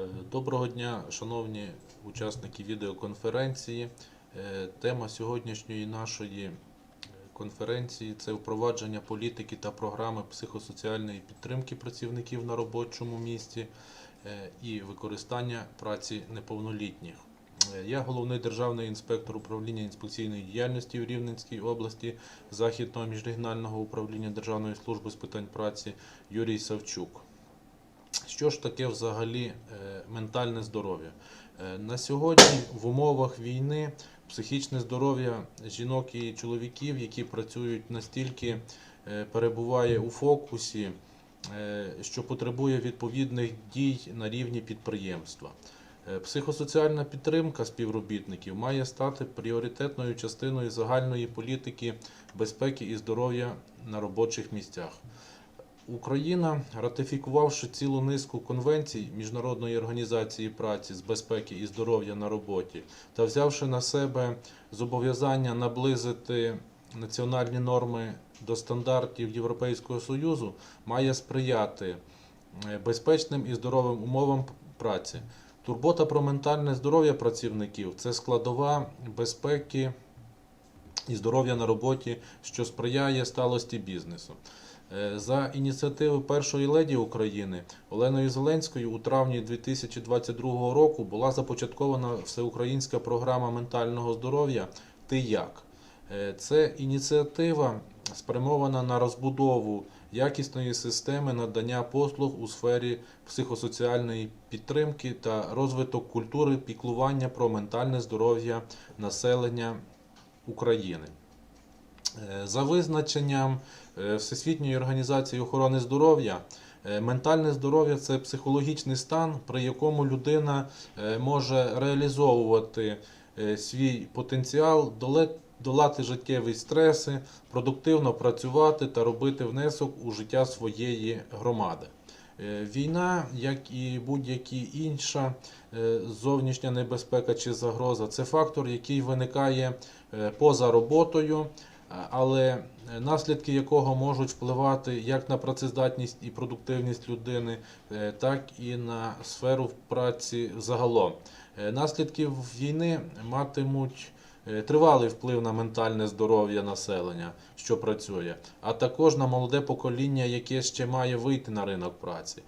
Е, Доброго дня, шановні учасники відеоконференції. Е, Тема сьогоднішньої нашої е, конференції це впровадження політики та програми психосоціальної підтримки працівників на робочому місці і використання праці неповнолітніх. Я головний державний інспектор управління інспекційної діяльності в Рівненській області Західного міжрегіонального управління Державної служби з питань праці Юрій Савчук. Що ж таке взагалі е, ментальне здоров'я? Е, На сьогодні в умовах війни психічне здоров'я жінок і чоловіків, які працюють настільки е, перебуває у фокусі, що потребує відповідних дій на рівні підприємства. Психосоціальна підтримка співробітників має стати пріоритетною частиною загальної політики безпеки і здоров'я на робочих місцях. Україна, ратифікувавши цілу низку конвенцій Міжнародної організації праці з безпеки і здоров'я на роботі та взявши на себе зобов'язання наблизити національні норми до стандартів Європейського Союзу, має сприяти е, безпечним і здоровим умовам праці. Турбота про ментальне здоров'я працівників це складова безпеки і здоров'я на роботі, що сприяє сталості бізнесу. Е, За ініціативи першої леді України Оленою Зеленською у травні 2022 року була започаткована всеукраїнська програма ментального здоров'я Ти як. Е, Це ініціатива спрямована на розбудову якісної системи надання послуг у сфері психосоціальної підтримки та розвиток культури піклування про ментальне здоров'я населення України. Е, За визначенням е, Всесвітньої організації охорони здоров'я, е, ментальне здоров'я це психологічний стан, при якому людина може реалізовувати свій потенціал, долати життєві стреси, продуктивно працювати та робити внесок у життя своєї громади. Війна, як і будь-які інша зовнішня небезпека чи загроза, це фактор, який виникає поза роботою, але е, наслідки якого можуть впливати як на працездатність і продуктивність людини, е, так і на сферу праці загалом. Е, Наслідки війни матимуть тривалий вплив на ментальне здоров'я населення, що працює, а також на молоде покоління, яке ще має вийти на ринок праці.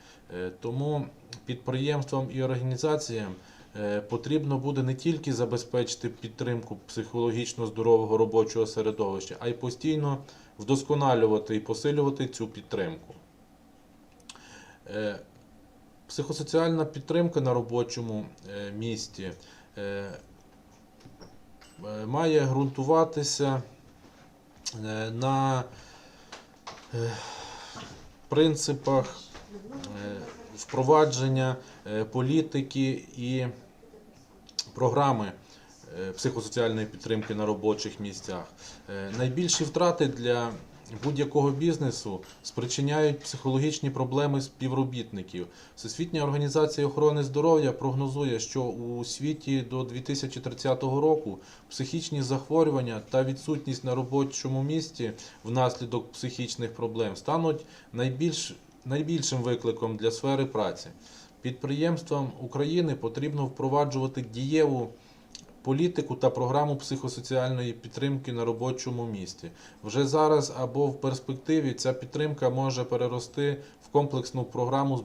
Тому підприємствам і організаціям потрібно буде не тільки забезпечити підтримку психологічно здорового робочого середовища, а й постійно вдосконалювати і посилювати цю підтримку. Е, Психосоціальна підтримка на робочому е, місці е, е, має ґрунтуватися е, на е, принципах е, впровадження е, політики і програми е, психосоціальної підтримки на робочих місцях. Е, Найбільші втрати для будь-якого бізнесу спричиняють психологічні проблеми співробітників. Всесвітня організація охорони здоров'я прогнозує, що у світі до 2030 року психічні захворювання та відсутність на робочому місці внаслідок психічних проблем стануть найбільш, найбільшим викликом для сфери праці. Підприємствам України потрібно впроваджувати дієву політику та програму психосоціальної підтримки на робочому місці. Вже зараз або в перспективі ця підтримка може перерости в комплексну програму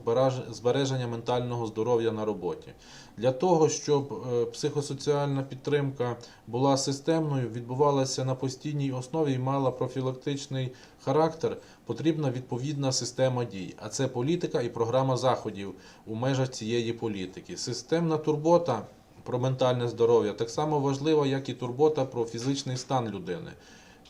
збереження ментального здоров'я на роботі. Для того, щоб е, психосоціальна підтримка була системною, відбувалася на постійній основі і мала профілактичний характер, потрібна відповідна система дій. А це політика і програма заходів у межах цієї політики. Системна турбота про ментальне здоров'я так само важлива, як і турбота про фізичний стан людини.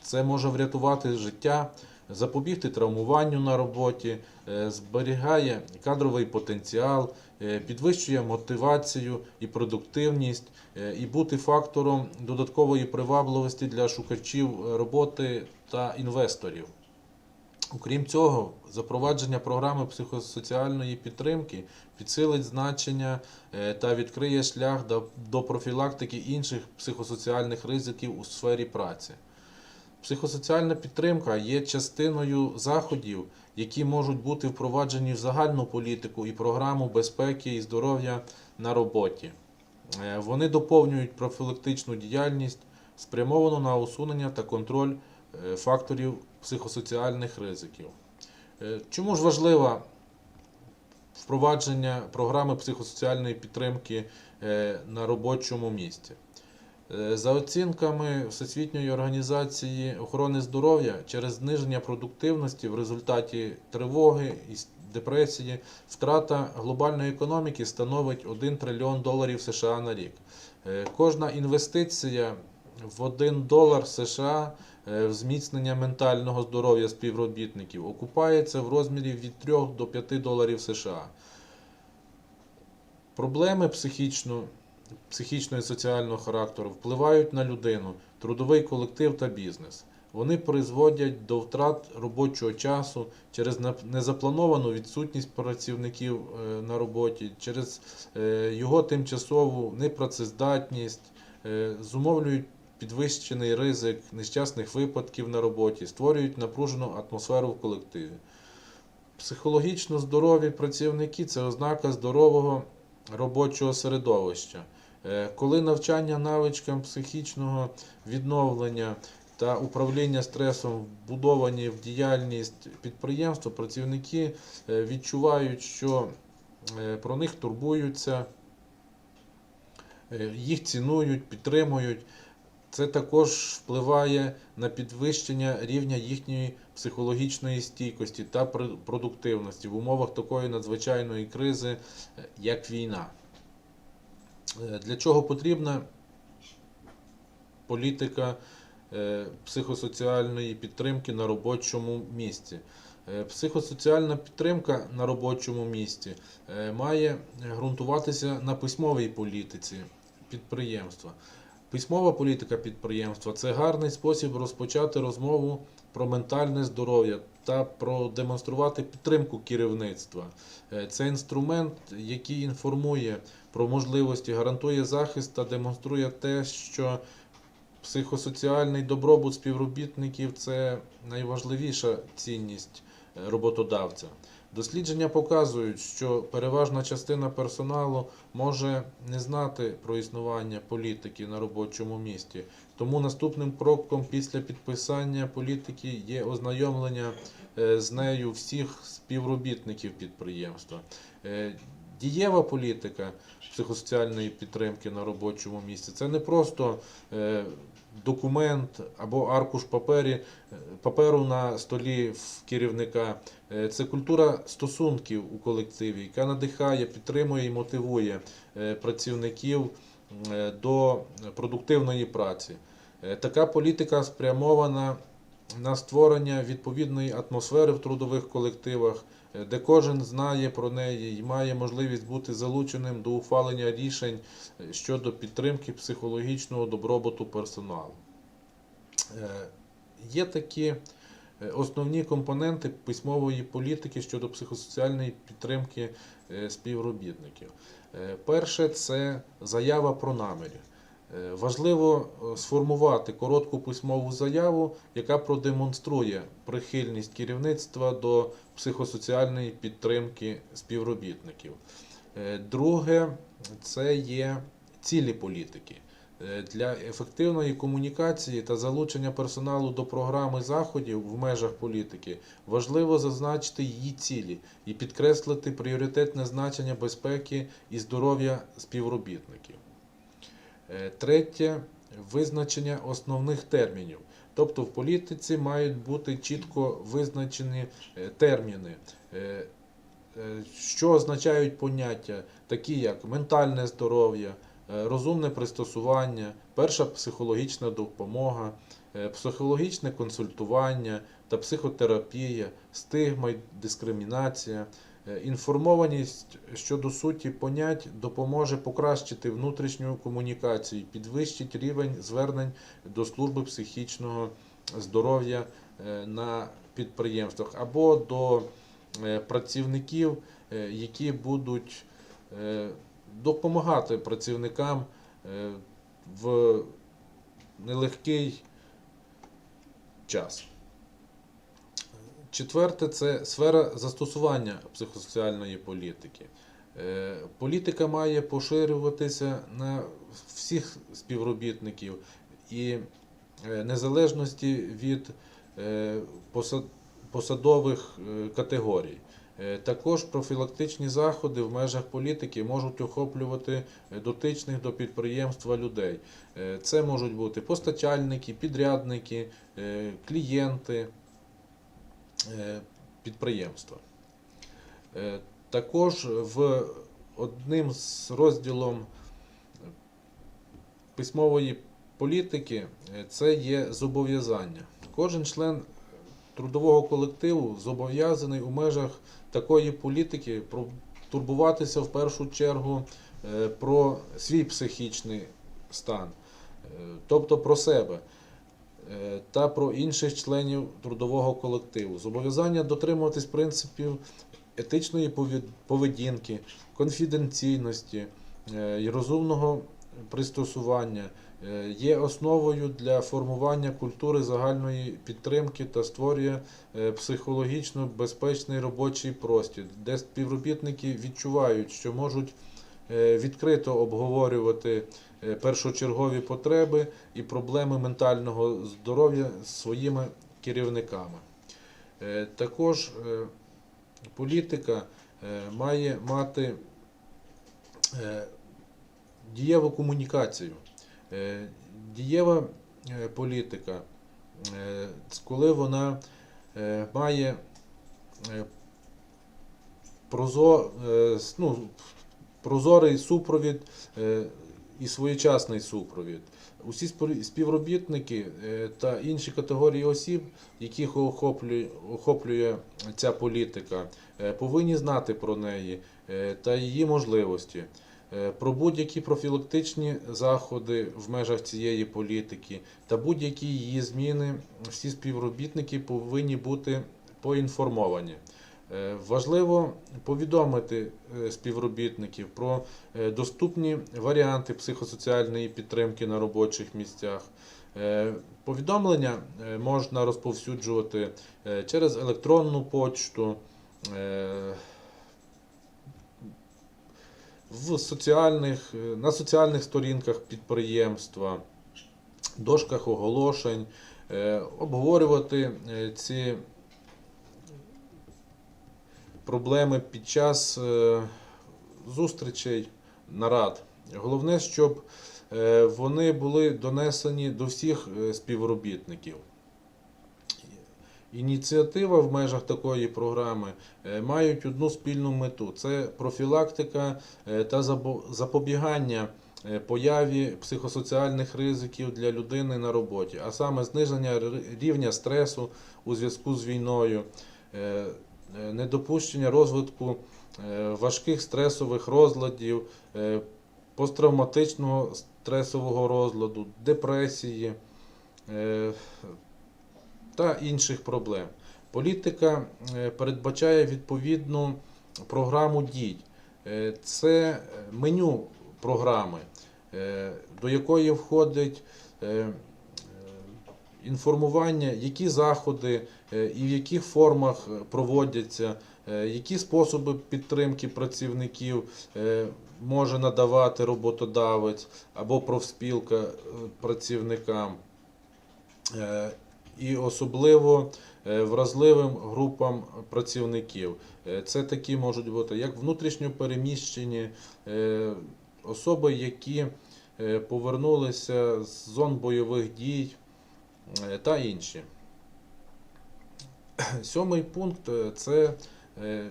Це може врятувати життя, запобігти травмуванню на роботі, е, зберігає кадровий потенціал, е, підвищує мотивацію і продуктивність, е, і бути фактором додаткової привабливості для шукачів роботи та інвесторів. Окрім цього, запровадження програми психосоціальної підтримки підсилить значення е, та відкриє шлях до- профілактики інших психосоціальних ризиків у сфері праці. Психосоціальна підтримка є частиною заходів, які можуть бути впроваджені в загальну політику і програму безпеки і здоров'я на роботі. Е, Вони доповнюють профілактичну діяльність, спрямовану на усунення та контроль факторів психосоціальних ризиків. Е, Чому ж важлива впровадження програми психосоціальної підтримки е, на робочому місці? Е, За оцінками Всесвітньої організації охорони здоров'я, через зниження продуктивності в результаті тривоги і депресії втрата глобальної економіки становить 1 трильйон доларів США на рік. Е, Кожна інвестиція в 1 долар США е, зміцнення ментального здоров'я співробітників окупається в розмірі від 3 до 5 доларів США. Проблеми психічно, психічного і соціального характеру впливають на людину, трудовий колектив та бізнес. Вони призводять до втрат робочого часу через незаплановану відсутність працівників е, на роботі, через е, його тимчасову непрацездатність, е, зумовлюють підвищений ризик нещасних випадків на роботі, створюють напружену атмосферу в колективі. Психологічно здорові працівники це ознака здорового робочого середовища. Е, Коли навчання навичкам психічного відновлення та управління стресом вбудовані в діяльність підприємства, працівники е, відчувають, що е, про них турбуються, їх цінують, підтримують. Це також впливає на підвищення рівня їхньої психологічної стійкості та продуктивності в умовах такої надзвичайної кризи, е, як війна. Е, Для чого потрібна політика е, психосоціальної підтримки на робочому місці? Психосоціальна підтримка на робочому місці має ґрунтуватися на письмовій політиці підприємства. Письмова політика підприємства це гарний спосіб розпочати розмову про ментальне здоров'я та продемонструвати підтримку керівництва. Е, Це інструмент, який інформує про можливості, гарантує захист та демонструє те, що психосоціальний добробут співробітників це найважливіша цінність е, роботодавця. Дослідження показують, що переважна частина персоналу може не знати про існування політики на робочому місці. Тому наступним кроком після підписання політики є ознайомлення е, з нею всіх співробітників підприємства. Е, Дієва політика психосоціальної підтримки на робочому місці це не просто е, документ або аркуш папері, е, паперу на столі в керівника. Е, Це культура стосунків у колективі, яка надихає, підтримує і мотивує е, працівників до продуктивної праці. Така політика спрямована на створення відповідної атмосфери в трудових колективах, де кожен знає про неї і має можливість бути залученим до ухвалення рішень щодо підтримки психологічного добробуту персоналу. Е, Є такі е, основні компоненти письмової політики щодо психосоціальної підтримки е, співробітників. Перше це заява про наміри. Е, Важливо е, сформувати коротку письмову заяву, яка продемонструє прихильність керівництва до психосоціальної підтримки співробітників. Е, Друге, це є цілі політики. Для ефективної комунікації та залучення персоналу до програми заходів в межах політики важливо зазначити її цілі і підкреслити пріоритетне значення безпеки і здоров'я співробітників. Е, Третє визначення основних термінів. Тобто в політиці мають бути чітко визначені е, терміни, е, що означають поняття, такі як ментальне здоров'я, розумне пристосування, перша психологічна допомога, психологічне консультування та психотерапія, стигма дискримінація. Е, Інформованість щодо суті понять допоможе покращити внутрішню комунікацію, підвищить рівень звернень до служби психічного здоров'я е, на підприємствах або до е, працівників, які будуть допомагати працівникам в нелегкий час. Четверте це сфера застосування психосоціальної політики. Е, Політика має поширюватися на всіх співробітників і е, незалежності від е, посадових категорій. Також профілактичні заходи в межах політики можуть охоплювати дотичних до підприємства людей. Це можуть бути постачальники, підрядники, клієнти підприємства. Е, Також в одним з розділом письмової політики е, це є зобов'язання. Кожен член трудового колективу зобов'язаний у межах такої політики турбуватися в першу чергу е, про свій психічний стан, е, тобто про себе е, та про інших членів трудового колективу. Зобов'язання дотримуватись принципів етичної поведінки, конфіденційності е, і розумного пристосування е, є основою для формування культури загальної підтримки та створює е, психологічно безпечний робочий простір, де співробітники відчувають, що можуть е, відкрито обговорювати е, першочергові потреби і проблеми ментального здоров'я своїми керівниками. Е, Також е, політика е, має мати е, дієву комунікацію. Е, Дієва е, політика, е, коли вона е, має е, е, ну, прозорий супровід е, і своєчасний супровід. Усі співробітники е, та інші категорії осіб, яких охоплює, ця політика, е, повинні знати про неї е, та її можливості. Про будь-які профілактичні заходи в межах цієї політики та будь-які її зміни всі співробітники повинні бути поінформовані. Е, Важливо повідомити е, співробітників про е, доступні варіанти психосоціальної підтримки на робочих місцях. Повідомлення можна розповсюджувати через електронну почту, в соціальних, на соціальних сторінках підприємства, дошках оголошень, обговорювати ці проблеми під час е, зустрічей, нарад. Головне, щоб е, вони були донесені до всіх е, співробітників. Ініціатива в межах такої програми мають одну спільну мету: це профілактика та запобігання появі психосоціальних ризиків для людини на роботі, а саме зниження рівня стресу у зв'язку з війною, недопущення розвитку е, важких стресових розладів, е, посттравматичного стресового розладу, депресії. е, та інших проблем. Політика е, передбачає відповідну програму дій. Е, Це е, меню програми, е, до якої входить е, е, інформування, які заходи е, і в яких формах е, проводяться, е, які способи підтримки працівників е, може надавати роботодавець або профспілка е, працівникам. Е, і особливо е, вразливим групам працівників. Е, Це такі можуть бути як внутрішньо переміщені е, особи, які е, повернулися з зон бойових дій е, та інші. Сьомий пункт е, це е,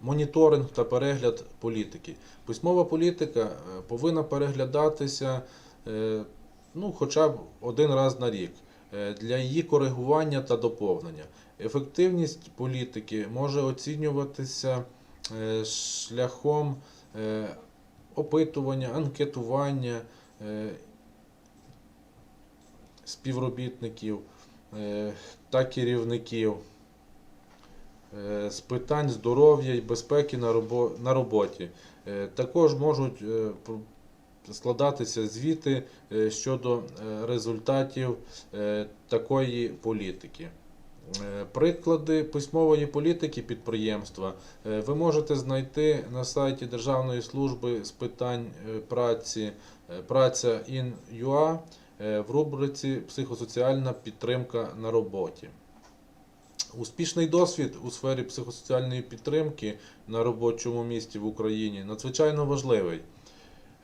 моніторинг та перегляд політики. Письмова політика е, повинна переглядатися ну, хоча б один раз на рік для її коригування та доповнення. Ефективність політики може оцінюватися шляхом опитування, анкетування співробітників та керівників з питань здоров'я і безпеки на роботі. Е, Також можуть е, складатися звіти е, щодо е, результатів е, такої політики. Е, Приклади письмової політики підприємства е, ви можете знайти на сайті Державної служби з питань е, праці е, праця in.ua е, в рубриці Психосоціальна підтримка на роботі. Успішний досвід у сфері психосоціальної підтримки на робочому місці в Україні надзвичайно важливий.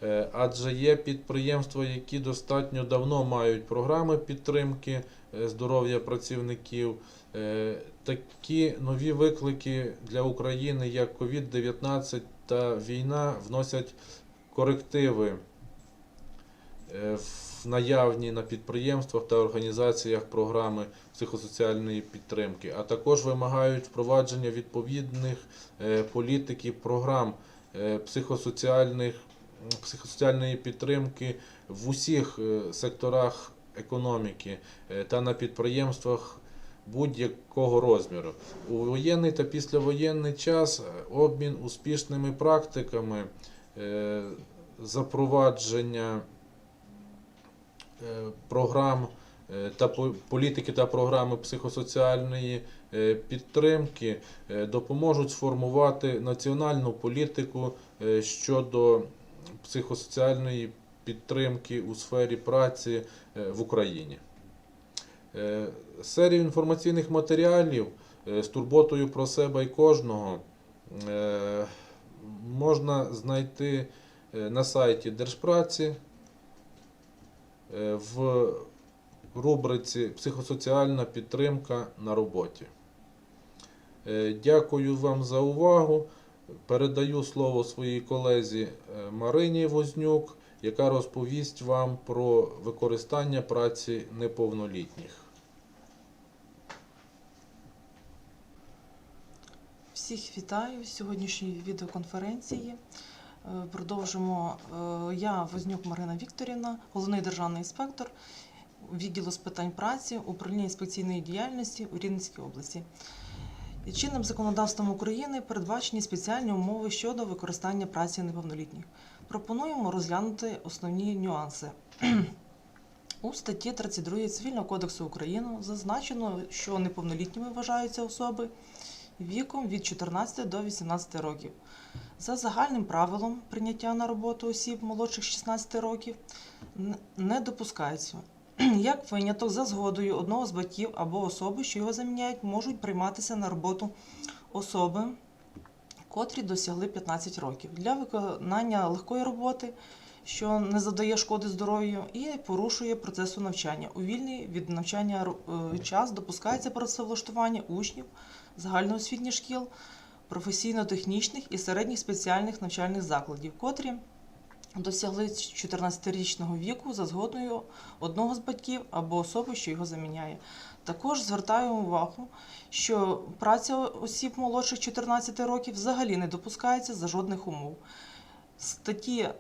Е, Адже є підприємства, які достатньо давно мають програми підтримки е, здоров'я працівників. Е, Такі нові виклики для України, як COVID-19 та війна, вносять корективи в наявні на підприємствах та організаціях програми психосоціальної підтримки, а також вимагають впровадження відповідних е, політик і програм е, психосоціальних, психосоціальної підтримки в усіх е, секторах економіки та на підприємствах будь-якого розміру. У воєнний та післявоєнний час обмін успішними практиками, запровадження програм е, та політики та програми психосоціальної е, підтримки е, допоможуть сформувати національну політику е, щодо психосоціальної підтримки у сфері праці е, в Україні. Е, Серію інформаційних матеріалів е, з турботою про себе і кожного е, можна знайти е, на сайті Держпраці е, в рубриці Психосоціальна підтримка на роботі. Е, Дякую вам за увагу. Передаю слово своїй колезі е, Марині Вознюк, яка розповість вам про використання праці неповнолітніх. Всіх вітаю з сьогоднішньої відеоконференції. Е, Продовжимо. Е, Я Вознюк Марина Вікторівна, головний державний інспектор відділу з питань праці, управління інспекційної діяльності у Рівненській області. Чинним законодавством України передбачені спеціальні умови щодо використання праці неповнолітніх. Пропонуємо розглянути основні нюанси. У статті 32 Цивільного кодексу України зазначено, що неповнолітніми вважаються особи, віком від 14 до 18 років. За загальним правилом прийняття на роботу осіб молодших 16 років не допускається. Як виняток за згодою одного з батьків або особи, що його заміняють, можуть прийматися на роботу особи, котрі досягли 15 років для виконання легкої роботи, що не завдає шкоди здоров'ю і порушує процесу навчання. У вільний від навчання е, час допускається працевлаштування учнів загальноосвітніх шкіл, професійно-технічних і середніх спеціальних навчальних закладів, котрі досягли 14-річного віку за згодою одного з батьків або особи, що його заміняє. Також звертаю увагу, що праця осіб молодших 14 років взагалі не допускається за жодних умов. Статті е,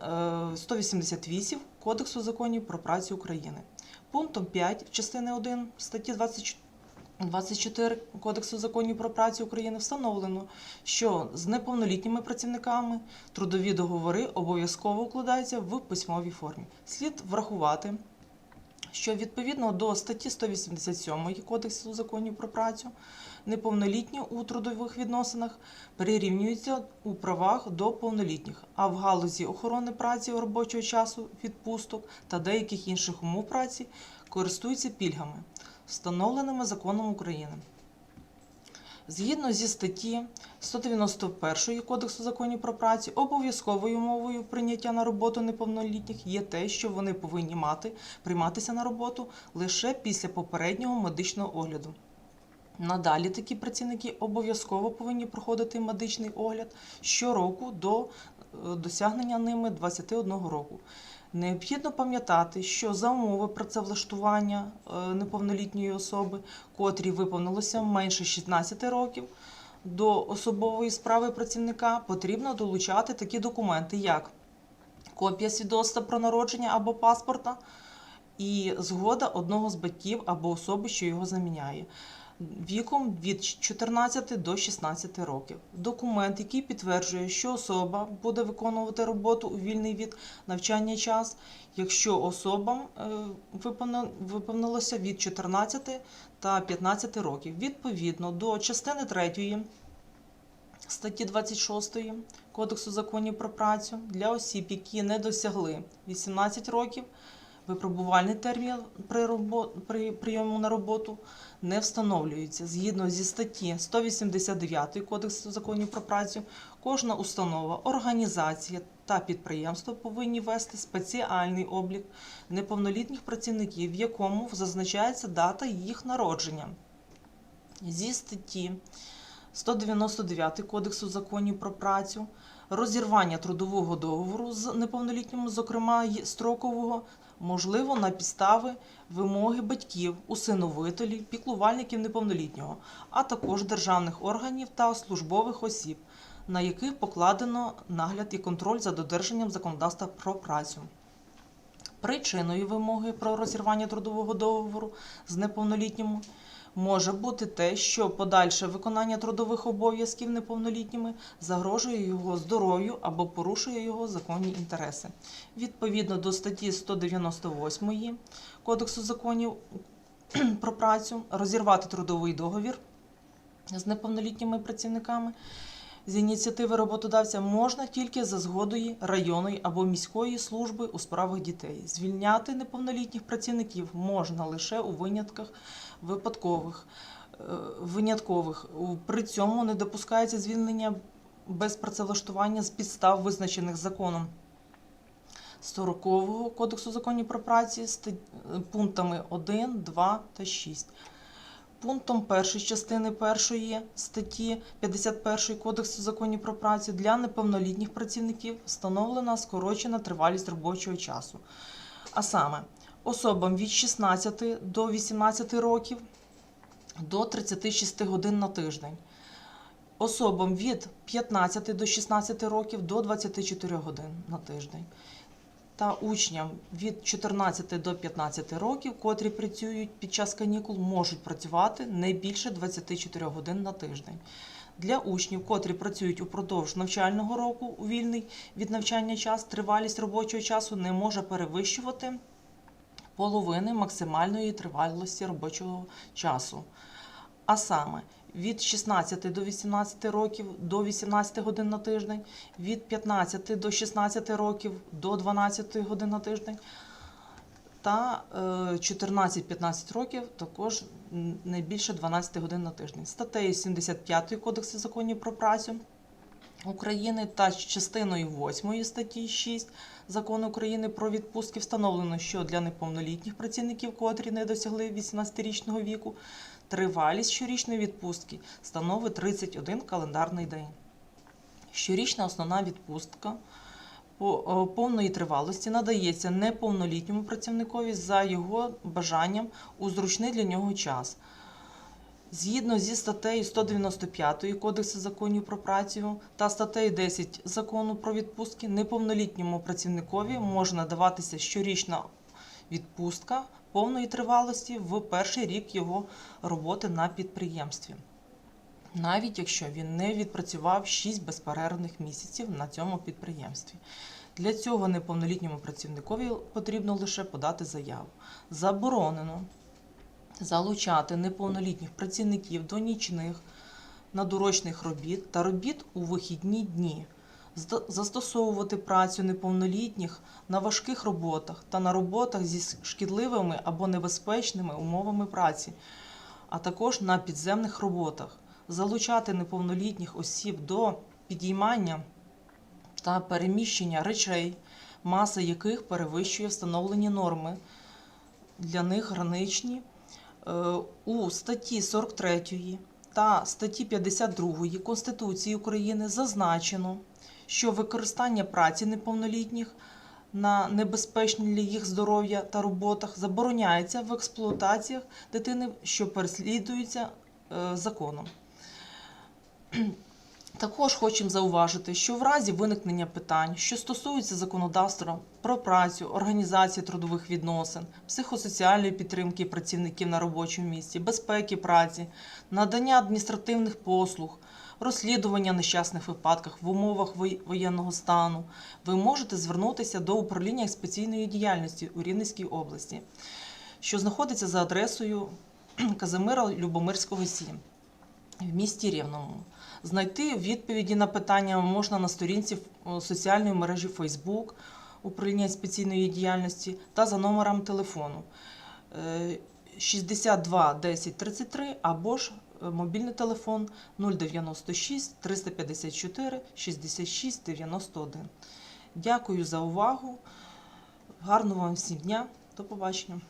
188 Кодексу законів про працю України. Пунктом 5 частини 1 статті 24 24 Кодексу законів про працю України встановлено, що з неповнолітніми працівниками трудові договори обов'язково укладаються в письмовій формі. Слід врахувати, що відповідно до статті 187 Кодексу законів про працю неповнолітні у трудових відносинах перерівнюються у правах до повнолітніх, а в галузі охорони праці робочого часу, відпусток та деяких інших умов праці користуються пільгами встановленими законом України. Згідно зі статті 191 Кодексу законів про працю, обов'язковою умовою прийняття на роботу неповнолітніх є те, що вони повинні мати прийматися на роботу лише після попереднього медичного огляду. Надалі такі працівники обов'язково повинні проходити медичний огляд щороку до е, досягнення ними 21 року. Необхідно пам'ятати, що за умови працевлаштування е, неповнолітньої особи, котрі виповнилося менше 16 років, до особової справи працівника потрібно долучати такі документи, як копія свідоцтва про народження або паспорта і згода одного з батьків або особи, що його заміняє. Віком від 14 до 16 років. Документ, який підтверджує, що особа буде виконувати роботу у вільний від навчання час, якщо особам е, виповнилося від 14 та 15 років. Відповідно до частини 3 статті 26 Кодексу законів про працю для осіб, які не досягли 18 років, випробувальний термін при, робо... при прийому на роботу не встановлюється. Згідно зі статті 189 Кодексу законів про працю, кожна установа, організація та підприємство повинні вести спеціальний облік неповнолітніх працівників, в якому зазначається дата їх народження. Зі статті 199 Кодексу законів про працю, розірвання трудового договору з неповнолітнім, зокрема строкового, можливо на підстави вимоги батьків, усиновителів, піклувальників неповнолітнього, а також державних органів та службових осіб, на яких покладено нагляд і контроль за додержанням законодавства про працю. Причиною вимоги про розірвання трудового договору з неповнолітнім може бути те, що подальше виконання трудових обов'язків неповнолітніми загрожує його здоров'ю або порушує його законні інтереси. Відповідно до статті 198 Кодексу законів про працю, розірвати трудовий договір з неповнолітніми працівниками з ініціативи роботодавця можна тільки за згодою районної або міської служби у справах дітей. Звільняти неповнолітніх працівників можна лише у винятках випадкових. е, Виняткових при цьому не допускається звільнення без працевлаштування з підстав, визначених законом 40 Кодексу законів про працю ста- пунктами 1, 2 та 6. Пунктом 1 частини 1 статті 51 Кодексу законів про працю для неповнолітніх працівників встановлена скорочена тривалість робочого часу. А саме, особам від 16 до 18 років до 36 годин на тиждень. Особам від 15 до 16 років до 24 годин на тиждень. Та учням від 14 до 15 років, котрі працюють під час канікул, можуть працювати не більше 24 годин на тиждень. Для учнів, котрі працюють упродовж навчального року у вільний від навчання час, тривалість робочого часу не може перевищувати половини максимальної тривалості робочого часу. А саме від 16 до 18 років до 18 годин на тиждень, від 15 до 16 років до 12 годин на тиждень, та е, 14-15 років також не більше 12 годин на тиждень. Статтею 75 Кодексу законів про працю України та частиною 8 статті 6 Закону України про відпустки встановлено, що для неповнолітніх працівників, котрі не досягли 18-річного віку, тривалість щорічної відпустки становить 31 календарний день. Щорічна основна відпустка е, повної тривалості надається неповнолітньому працівникові за його бажанням у зручний для нього час. Згідно зі статтею 195 Кодексу законів про працю та статтею 10 Закону про відпустки неповнолітньому працівникові може надаватися щорічна відпустка повної тривалості в перший рік його роботи на підприємстві. Навіть якщо він не відпрацював 6 безперервних місяців на цьому підприємстві. Для цього неповнолітньому працівникові потрібно лише подати заяву. Заборонено залучати неповнолітніх працівників до нічних надурочних робіт та робіт у вихідні дні, застосовувати працю неповнолітніх на важких роботах та на роботах зі шкідливими або небезпечними умовами праці, а також на підземних роботах, залучати неповнолітніх осіб до підіймання та переміщення речей, маса яких перевищує встановлені норми. Для них граничні у статті 43 та статті 52 Конституції України зазначено, що використання праці неповнолітніх на небезпечні для їх здоров'я та роботах забороняється в експлуатаціях дитини, що переслідуються е, законом. Також хочемо зауважити, що в разі виникнення питань, що стосуються законодавства про працю, організації трудових відносин, психосоціальної підтримки працівників на робочому місці, безпеки праці, надання адміністративних послуг, розслідування нещасних випадках в умовах воєнного стану, ви можете звернутися до управління інспекційної діяльності у Рівненській області, що знаходиться за адресою Казимира Любомирського 7 в місті Рівному. Знайти відповіді на питання можна на сторінці соціальної мережі Facebook управління інспекційної діяльності та за номером телефону е, 62 10 33 або ж е, мобільний телефон 096 354 66 91. Дякую за увагу. Гарного вам всім дня. До побачення.